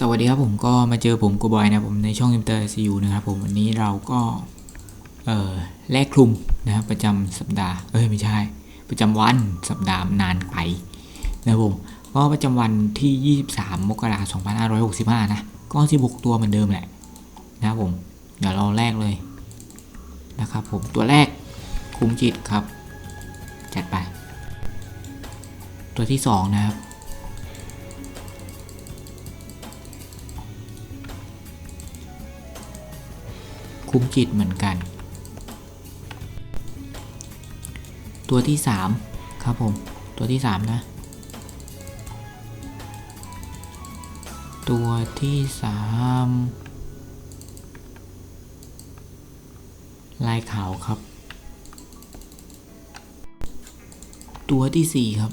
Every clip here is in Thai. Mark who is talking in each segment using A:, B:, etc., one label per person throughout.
A: สวัสดีครับผมก็มาเจอผมกูบอยนะผมในช่องอินเตอร์ซียูนะครับผมวันนี้เราก็เออแลกคลุมนะครับประจำสัปดาห์เอ้ยไม่ใช่ ประจำวันสัปดาห์นานไปนะครับผมก็ประจำวันที่ 23 มกราคม2565 นะก็ 16 ตัวเหมือนเดิมแหละนะครับผมเดี๋ยวเราแลกเลยนะครับผมตัวแรกคุมจิตครับ จัดไป ตัวที่สองนะครับ คุ้มจิตเหมือนกัน ตัวที่สามครับผม ตัวที่สามนะ ตัวที่สามลายขาวครับ ตัวที่สี่ครับ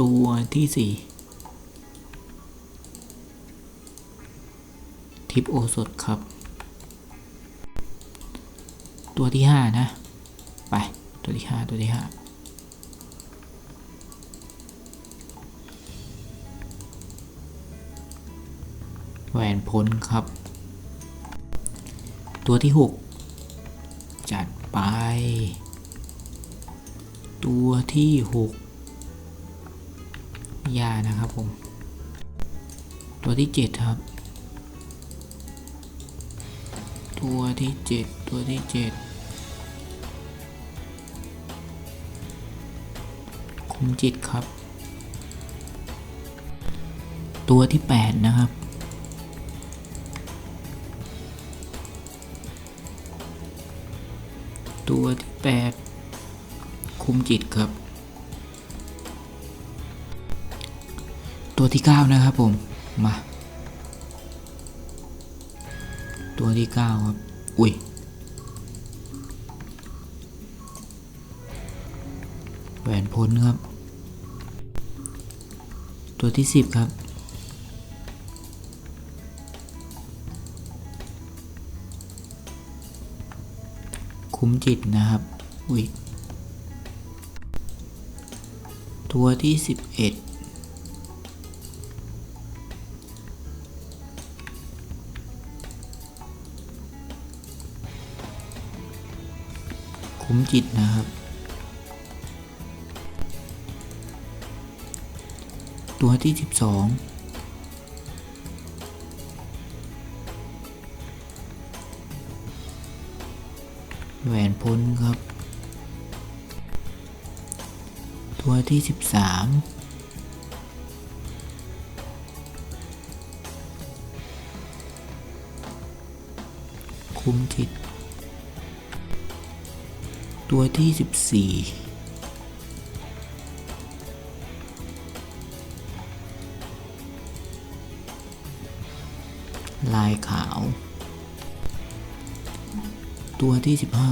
A: ตัวที่สี่ ทิปโอสดครับ ตัวที่ห้านะ ไป ตัวที่ห้าตัวที่ห้าแหวนพ้นครับ ตัวที่หกจัดไป ตัวที่หกยานะครับผม ตัวที่เจ็ดครับ ตัวที่เจ็ดตัวที่เจ็ดคุมจิตครับ ตัวที่แปดนะครับ ตัวที่แปดคุมจิตครับ ตัวที่เก้านะครับผม มา ตัวที่เก้าครับ อุ้ยแหวนพ้นครับ ตัวที่สิบครับ คุ้มจิตนะครับ อุ้ยตัวที่สิบเอ็ด คุ้มจิตนะครับ ตัวที่สิบสองแหวนพ้นครับ ตัวที่สิบสามคุ้มจิต ตัวที่สิบสี่ลายขาว ตัวที่สิบห้า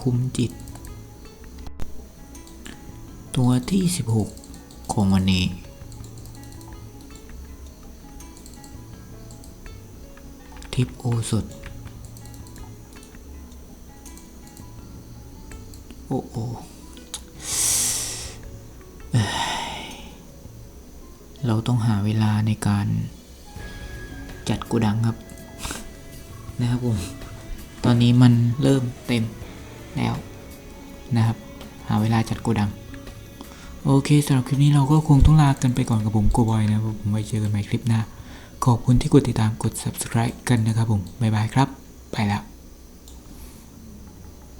A: คุมจิต ตัวที่สิบหกของวันนี้ ทิปโอสดโอ้โอเราต้องหาเวลาในการจัดโกดังครับ นะครับผม ตอนนี้มันเริ่มเต็มแล้วนะครับ หาเวลาจัดโกดัง โอเคสำหรับคลิปนี้เราก็คงต้องลากันไปก่อนกับผมโกบอยนะครับผมไว้เจอกันใหม่คลิปหน้า ขอบคุณที่กดติดตามกด subscribe กันนะครับผม บ๊ายบายครับ ไปแล้ว